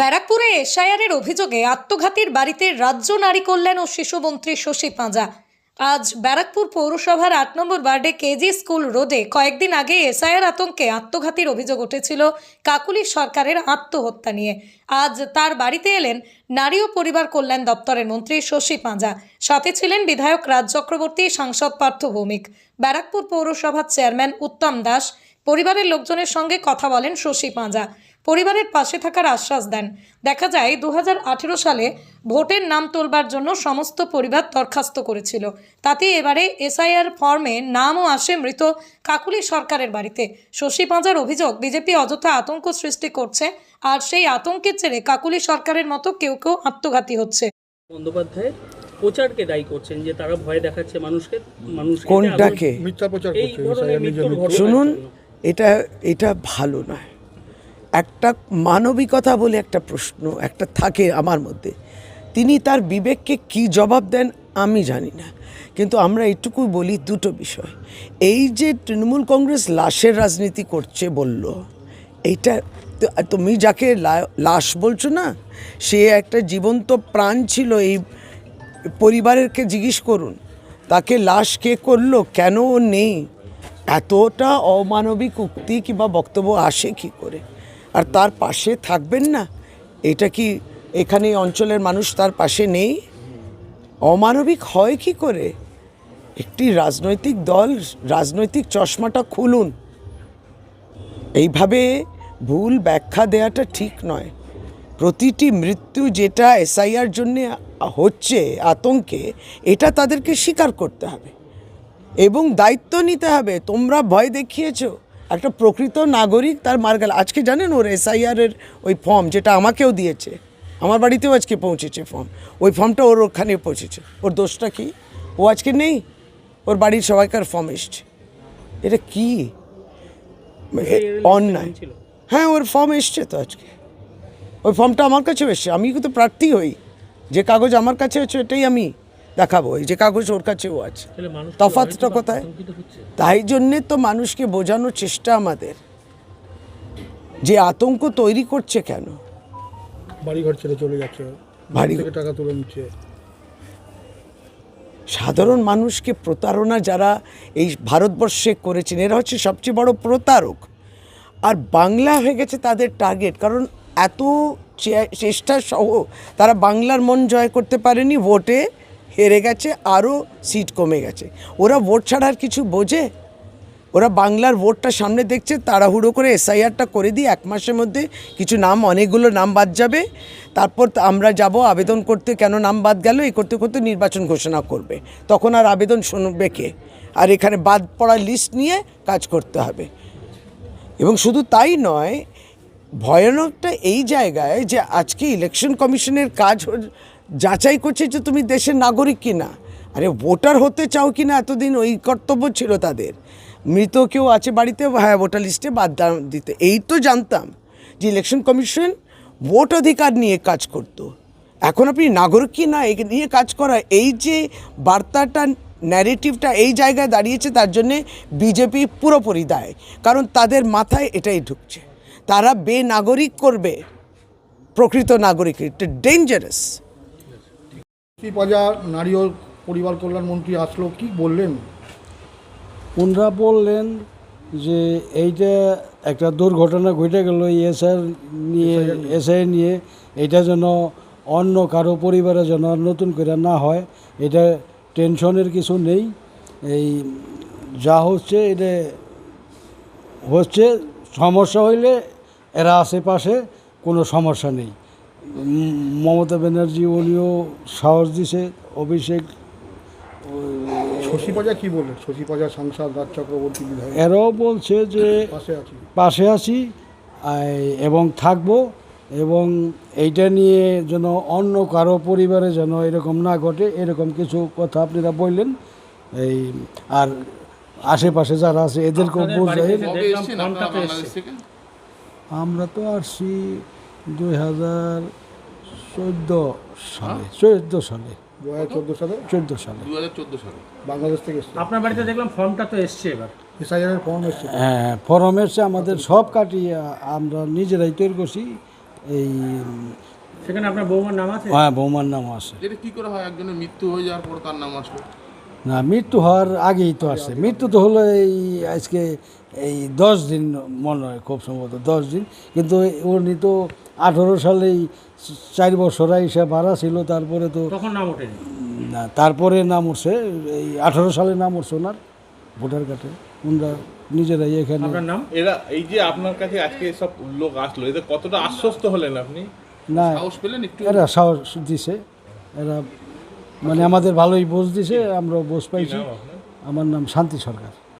ব্যারাকপুরে এসআইআরের অভিযোগে আত্মঘাতীর বাড়িতে রাজ্য নারী কল্যাণ ও শিশুমন্ত্রী শশী পাঁজা। আজ ব্যারাকপুর পৌরসভার আট নম্বর ওয়ার্ডে কেজি স্কুল রোডে কয়েকদিন আগে এসআইআর আতঙ্কে আত্মঘাতীর অভিযোগ উঠেছিল কাকুলি সরকারের আত্মহত্যা নিয়ে। আজ তার বাড়িতে এলেন নারী ও পরিবার কল্যাণ দপ্তরের মন্ত্রী শশী পাঁজা। সাথে ছিলেন বিধায়ক রাজ চক্রবর্তী, সাংসদ পার্থ ভৌমিক। ব্যারাকপুর পৌরসভার চেয়ারম্যান উত্তম দাস, পরিবারের লোকজনের সঙ্গে কথা বলেন শশী পাঁজা। পরিবারের পাশে থাকার আশ্বাস দেন। দেখা যায় দু হাজার আঠেরো সালে ভোটের নাম তোলবার জন্য সমস্ত পরিবার দরখাস্ত করেছিল। তাতে এবারে এসআইআর ফর্মে নামও আসে মৃত কাকুলি সরকারের বাড়িতে। শশী পাঁজার অভিযোগ বিজেপি অযথা আতঙ্ক সৃষ্টি করছে আর সেই আতঙ্কের জেরে কাকুলি সরকারের মতো কেউ কেউ আত্মঘাতী হচ্ছে। বন্দ্যোপাধ্যায় প্রচারকে দায়ী করছেন যে তারা ভয় দেখাচ্ছে মানুষকে মানুষকে কোনটাকে মিথ্যা প্রচার এই করছে ধরনের এসআইআর নিজের মৃত্যুর মিথ্যা- ঘটনা শুনুন এটা এটা ভালো নয়। একটা মানবিকতা বলে একটা প্রশ্ন একটা থাকে আমার মধ্যে। তিনি তার বিবেককে কি জবাব দেন আমি জানি না। কিন্তু আমরা এইটুকু বলি দুটো বিষয়। এই যে তৃণমূল কংগ্রেস লাশের রাজনীতি করছে বলল, এইটা তুমি যাকে লাশ বলছো না, সে একটা জীবন্ত প্রাণ ছিল এই পরিবারেরকে জিজ্ঞেস করুন, তাকে লাশ কে করল, কেন নেই? এতটা অমানবিক উক্তি কিংবা বক্তব্য আসে কি করে? আর তার পাশে থাকবেন না? এটা কি এখানে অঞ্চলের মানুষ তার পাশে নেই? অমানবিক হয় কি করে? একটি রাজনৈতিক দল, রাজনৈতিক চশমাটা খুলুন। এইভাবে ভুল ব্যাখ্যা দেওয়াটা ঠিক নয়। প্রতিটি মৃত্যু যেটা এসআইআর জন্যে হচ্ছে, আতঙ্কে, এটা তাদেরকে স্বীকার করতে হবে। এবং দায়িত্ব নিতে হবে। তোমরা ভয় দেখিয়েছো। একটা প্রকৃত নাগরিক তার মার গেল। আজকে জানেন ওর এসআইআর এর ওই ফর্ম যেটা আমাকেও দিয়েছে। আমার বাড়িতেও আজকে পৌঁছেছে ফর্ম ওই ফর্মটা ওর ওখানে পৌঁছেছে। ওর দোষটা কি? ও আজকে নেই। ওর বাড়ির সবাইকার ফর্ম এসছে। এটা কি? অন্যায়। হ্যাঁ ওর ফর্ম এসছে তো আজকে। ওই ফর্মটা আমার কাছেও এসছে। আমি কিন্তু প্রার্থী হই। যে কাগজ আমার কাছে আছে এটাই আমি। দেখাবো এই যে কাগজ ওর কাছেও আছে। হয়তো কোথায়? তাই জন্যে তো মানুষকে বোঝানোর চেষ্টা আমাদের। যে আতঙ্ক তৈরি করছে কেন? বাড়িঘর ছেড়ে চলে যাচ্ছে বাড়ি- টাকা তুলে নিচ্ছে। সাধারণ মানুষকে প্রতারণা যারা এই ভারতবর্ষে করেছেন এরা হচ্ছে সবচেয়ে বড় প্রতারক। আর বাংলা হয়ে গেছে তাদের টার্গেট কারণ এত চে- চেষ্টা সহ তারা বাংলার মন জয় করতে পারেনি ভোটে হেরে গেছে, আরও সিট কমে গেছে। ওরা ভোট ছাড়া আর কিছু বোঝে? ওরা বাংলার ভোটটা সামনে দেখছে, তাড়াহুড়ো করে এসআইআরটা করে দিয়ে এক মাসের মধ্যে কিছু নাম, অনেকগুলো নাম বাদ যাবে। তারপর আমরা যাব আবেদন করতে, কেন নাম বাদ গেল? এই করতে করতে নির্বাচন ঘোষণা করবে। তখন আর আবেদন শুনবে কে? আর এখানে বাদ পড়া লিস্ট নিয়ে কাজ করতে হবে। এবং শুধু তাই নয়, ভয়ানকটা এই জায়গায় যে আজকে ইলেকশন কমিশনের কাজ যাচাই করছে যে তুমি দেশের নাগরিক কি না আরে ভোটার হতে চাও কি না এতদিন ওই কর্তব্য ছিল তাদের। মৃত কেউ আছে বাড়িতে? হ্যাঁ ভোটার লিস্টে বাদ দিতে। এই তো জানতাম যে ইলেকশন কমিশন ভোট অধিকার নিয়ে কাজ করতো। এখন আপনি নাগরিক কি না এই নিয়ে কাজ করা, এই যে বার্তাটা ন্যারেটিভটা এই জায়গায় দাঁড়িয়েছে, তার জন্যে বিজেপি পুরোপুরি দায়। কারণ তাদের মাথায় এটাই ঢুকছে। তারা বেনাগরিক করবে। প্রকৃত নাগরিক, এটা ডেঞ্জারাস পাজা নারী ও পরিবার কল্যাণ মন্ত্রী আসলো কি বললেন? ওনারা বললেন যে এইটা একটা দুর্ঘটনা ঘটে গেল এসআর নিয়ে এসআই নিয়ে। এটা যেন অন্য কারও পরিবারে যেন নতুন করে না হয় এটা টেনশনের কিছু নেই। এই যা হচ্ছে এটা হচ্ছে সমস্যা হইলে এরা আশেপাশে কোনো সমস্যা নেই। মমতা ব্যানার্জি উনিও সাহস দিছে অভিষেক শশী পাজা কি বললেন শশী পাজা সাংসদ রাজ চক্রবর্তী বিধায়ক। এরাও বলছে যে পাশে আছি। পাশে আছি এবং থাকব এবং এইটা নিয়ে যেন অন্য কারও পরিবারে যেন এরকম না ঘটে এরকম কিছু কথা আপনারা বললেন। এই আর আশেপাশে যারা আছে এদেরকেও বোঝাই। আমরা তো আসছি দুই হাজার চোদ্দ সালে চোদ্দ সালে। দু হাজার চোদ্দ সালে? চোদ্দ সালে। বাংলাদেশ থেকে এসছে। আপনার বাড়িতে দেখলাম ফর্মটা তো এসছে এবার। ফর্ম এসছে। হ্যাঁ ফরম এসছে আমাদের সব কাটিয়ে আমরা নিজেরাই তৈরি করছি। এই সেখানে আপনার বৌমার নাম আছে? হ্যাঁ বৌমার নাম আছে। যেটা কি করে হয়? একজনের মৃত্যু হয়ে যাওয়ার পর তার নাম আসলো? না মৃত্যু হওয়ার আগেই তো আসছে মৃত্যু তো হলো এই আজকে এই দশ দিন মনে হয় খুব সম্ভবত দশ দিন। কিন্তু উনি তো আঠেরো সালেই চার বছর এসে ভাড়া ছিল তারপরে তো তখন নাম ওঠেনি? না তারপরে নাম উঠছে এই আঠারো সালে নাম উঠছে ওনার ভোটার কার্ডে। ওনারা নিজেরাই এখানে আপনার নাম? এরা এই যে আপনার কাছে আজকে সব লোক আসলো এদের কতটা আশ্বস্ত হলেন আপনি? না সাহস পেলেন একটু? এরা সাহস দিছে। এরা মানে আমাদের ভালোই বোঝ দিছে আমরা বোঝ পাইছি। আমার নাম শান্তি সরকার।